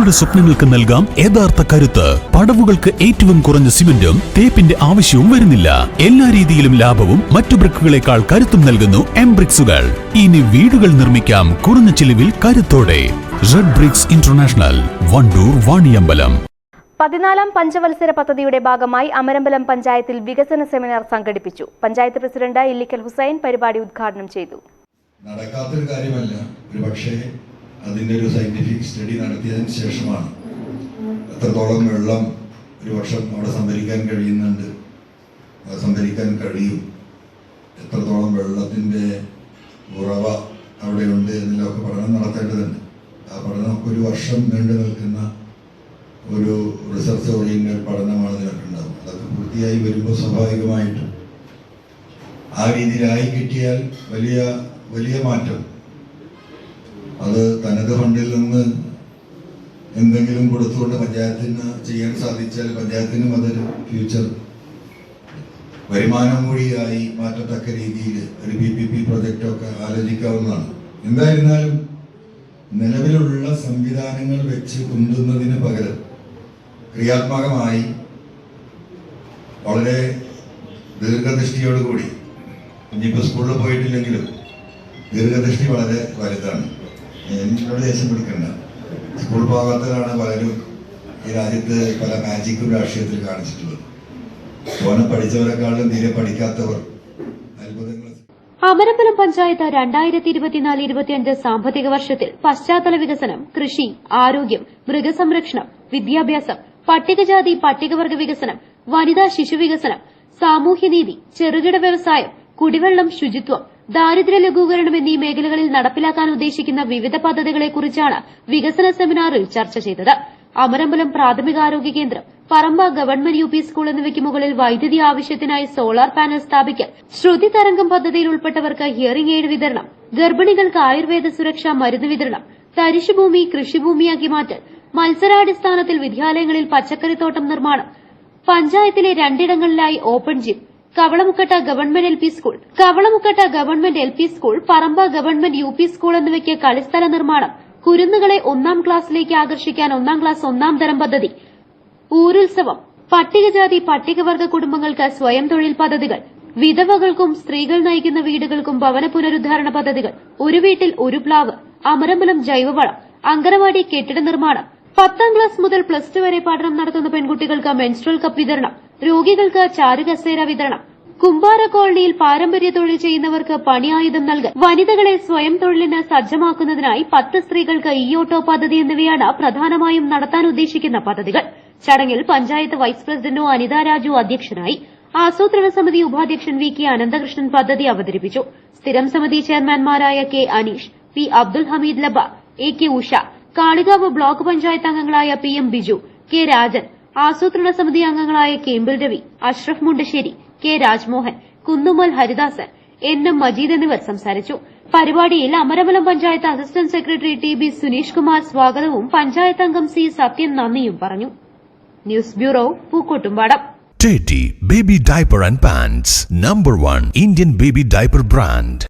നിങ്ങളുടെ സ്വപ്നങ്ങൾക്ക് നൽകാം യഥാർത്ഥ കരുത്ത്. പടവുകൾക്ക് ഏറ്റവും കുറഞ്ഞ സിമന്റും തേപ്പിന്റെ ആവശ്യവും വരുന്നില്ല. എല്ലാ രീതിയിലും ലാഭവും മറ്റു ബ്രിക്കുകളെക്കാൾ കരുത്തും നൽകുന്നു എം ബ്രിക്സുകൾ ഇനി വീടുകൾ നിർമ്മിക്കാം കുറഞ്ഞ ചിലവിൽ കരുത്തോടെ. Red bricks international Wandoor Vaniyambalam. പതിനാലാം പഞ്ചവത്സര പദ്ധതിയുടെ ഭാഗമായി അമരമ്പലം പഞ്ചായത്തിൽ വികസന സെമിനാർ സംഘടിപ്പിച്ചു. പഞ്ചായത്ത് പ്രസിഡന്റ് ഇല്ലിക്കൽ ഹുസൈൻ പരിപാടി ഉദ്ഘാടനം ചെയ്തു. നടക്കാത്തൊരു കാര്യമല്ല. ഒരു പക്ഷേ അതിന്റെ ഒരു സയന്റിഫിക് സ്റ്റഡി നടത്തിയതിന് ശേഷമാണ് എത്രത്തോളം വെള്ളം ഒരു വർഷം അവിടെ സംഭരിക്കാൻ കഴിയുന്നുണ്ട് സംഭരിക്കാൻ കഴിയും എത്രത്തോളം വെള്ളത്തിന്റെ ഉറവ അവിടെയുണ്ട് എന്നെല്ലാമൊക്കെ പഠനം നടത്തേണ്ടതുണ്ട്. ആ പഠനമൊക്കെ ഒരു വർഷം നീണ്ടു നിൽക്കുന്ന ഒരു റിസർച്ച് ഓറിയന്റഡ് പഠനമാണ് ഇതിനൊക്കെ ഉണ്ടാവും അതൊക്കെ പൂർത്തിയായി വരുമ്പോൾ സ്വാഭാവികമായിട്ടും ആ രീതിയിലായി കിട്ടിയാൽ വലിയ വലിയ മാറ്റം അത് തനത് ഫണ്ടിൽ നിന്ന് എന്തെങ്കിലും കൊടുത്തുകൊണ്ട് പഞ്ചായത്തിന് ചെയ്യാൻ സാധിച്ചാൽ പഞ്ചായത്തിനും അതൊരു ഫ്യൂച്ചർ വരുമാനം കൂടിയായി മാറ്റത്തക്ക രീതിയിൽ ഒരു പി പി പി പ്രൊജക്റ്റൊക്കെ ആലോചിക്കാവുന്നതാണ്. എന്തായിരുന്നാലും നിലവിലുള്ള സംവിധാനങ്ങൾ വെച്ച് കുന്തുന്നതിന് പകരം ക്രിയാത്മകമായി വളരെ ദീർഘദൃഷ്ടിയോടുകൂടി ഇനിയിപ്പോൾ സ്കൂളിൽ പോയിട്ടില്ലെങ്കിലും ദീർഘദൃഷ്ടി വളരെ വലുതാണ്. എന്നോട് ദേഷ്യം പിടിക്കണ്ട. സ്കൂൾ ഭാഗത്തിലാണ് പലരും ഈ രാജ്യത്ത് പല മാജിക്കും രാഷ്ട്രീയത്തിൽ കാണിച്ചിട്ടുള്ളത്. ഓനെ പഠിച്ചവരെക്കാളും തീരെ പഠിക്കാത്തവർ അത്ഭുതങ്ങൾ അമരമ്പലം പഞ്ചായത്ത് രണ്ടായിരത്തി ഇരുപത്തിനാല് ഇരുപത്തിയഞ്ച് സാമ്പത്തിക വർഷത്തിൽ പശ്ചാത്തല വികസനം കൃഷി ആരോഗ്യം മൃഗസംരക്ഷണം വിദ്യാഭ്യാസം പട്ടികജാതി പട്ടികവർഗ വികസനം വനിതാ ശിശു വികസനം സാമൂഹ്യനീതി ചെറുകിട വ്യവസായം കുടിവെള്ളം ശുചിത്വം ദാരിദ്ര്യ ലഘൂകരണം എന്നീ മേഖലകളിൽ നടപ്പിലാക്കാൻ ഉദ്ദേശിക്കുന്ന വിവിധ പദ്ധതികളെക്കുറിച്ചാണ് വികസന സെമിനാറിൽ ചർച്ച ചെയ്തത്. അമരമ്പലം പ്രാഥമികാരോഗ്യ കേന്ദ്രം Paramba government U P school എന്നിവയ്ക്ക് മുകളിൽ വൈദ്യുതി ആവശ്യത്തിനായി സോളാർ പാനൽ സ്ഥാപിക്കൽ ശ്രുതി തരംഗം പദ്ധതിയിൽ ഉൾപ്പെട്ടവർക്ക് ഹിയറിംഗ് എയ്ഡ് വിതരണം ഗർഭിണികൾക്ക് ആയുർവേദ സുരക്ഷാ മരുന്ന് വിതരണം തരിശുഭൂമി കൃഷിഭൂമിയാക്കി മാറ്റൽ മത്സരാടിസ്ഥാനത്തിൽ വിദ്യാലയങ്ങളിൽ പച്ചക്കറിത്തോട്ടം നിർമ്മാണം പഞ്ചായത്തിലെ രണ്ടിടങ്ങളിലായി open gym Kavalamukkatta government L P school. Kavalamukkatta government L P school Paramba government U P school എന്നിവയ്ക്ക് കളിസ്ഥല നിർമ്മാണം. കുരുന്നുകളെ ഒന്നാം ക്ലാസ്സിലേക്ക് ആകർഷിക്കാൻ ഒന്നാം ക്ലാസ് ഒന്നാം തരം പദ്ധതി. ഊരുത്സവം. പട്ടികജാതി പട്ടികവർഗ കുടുംബങ്ങൾക്ക് സ്വയം തൊഴിൽ പദ്ധതികൾ. വിധവകൾക്കും സ്ത്രീകൾ നയിക്കുന്ന വീടുകൾക്കും ഭവന പുനരുദ്ധാരണ പദ്ധതികൾ. ഒരു വീട്ടിൽ ഒരു പ്ലാവ്. അമരമ്പലം ജൈവവളം. അങ്കനവാടി കെട്ടിട നിർമ്മാണം. പത്താം ക്ലാസ് മുതൽ പ്ലസ് ടു വരെ പഠനം നടത്തുന്ന പെൺകുട്ടികൾക്ക് മെൻസ്ട്രൽ കപ്പ് വിതരണം. രോഗികൾക്ക് ചാരുകസേര വിതരണം. കുമ്പാര കോളനിയിൽ പാരമ്പര്യ തൊഴിൽ ചെയ്യുന്നവർക്ക് പണിയായുധം നൽകൽ. വനിതകളെ സ്വയം തൊഴിലിന് സജ്ജമാക്കുന്നതിനായി പത്ത് സ്ത്രീകൾക്ക് ഇ ഓട്ടോ പദ്ധതി എന്നിവയാണ് പ്രധാനമായും നടത്താൻ ഉദ്ദേശിക്കുന്ന പദ്ധതികൾ. ചടങ്ങിൽ പഞ്ചായത്ത് വൈസ് പ്രസിഡന്റ് അനിത രാജു അധ്യക്ഷനായി ആസൂത്രണ സമിതി ഉപാധ്യക്ഷൻ വി കെ അനന്തകൃഷ്ണൻ പദ്ധതി അവതരിപ്പിച്ചു. സ്ഥിരം സമിതി ചെയർമാൻമാരായ K Aneesh P Abdul Hameed ലബ A K Usha Kalikavu block panchayat അംഗങ്ങളായ P M Biju K Rajan ആസൂത്രണ സമിതി അംഗങ്ങളായ Kembil Ravi Ashraf Mundassery K Rajmohan Kunnumal Haridasan N M Majeed എന്നിവർ സംസാരിച്ചു. പരിപാടിയിൽ Amarambalam panchayat assistant secretary T B Suneesh Kumar സ്വാഗതവും പഞ്ചായത്ത് അംഗം C Sathyan നന്ദിയും പറഞ്ഞു. News bureau Pookkottumpadam. Teddy Baby Diaper and Pants. Number 1 Indian Baby Diaper Brand.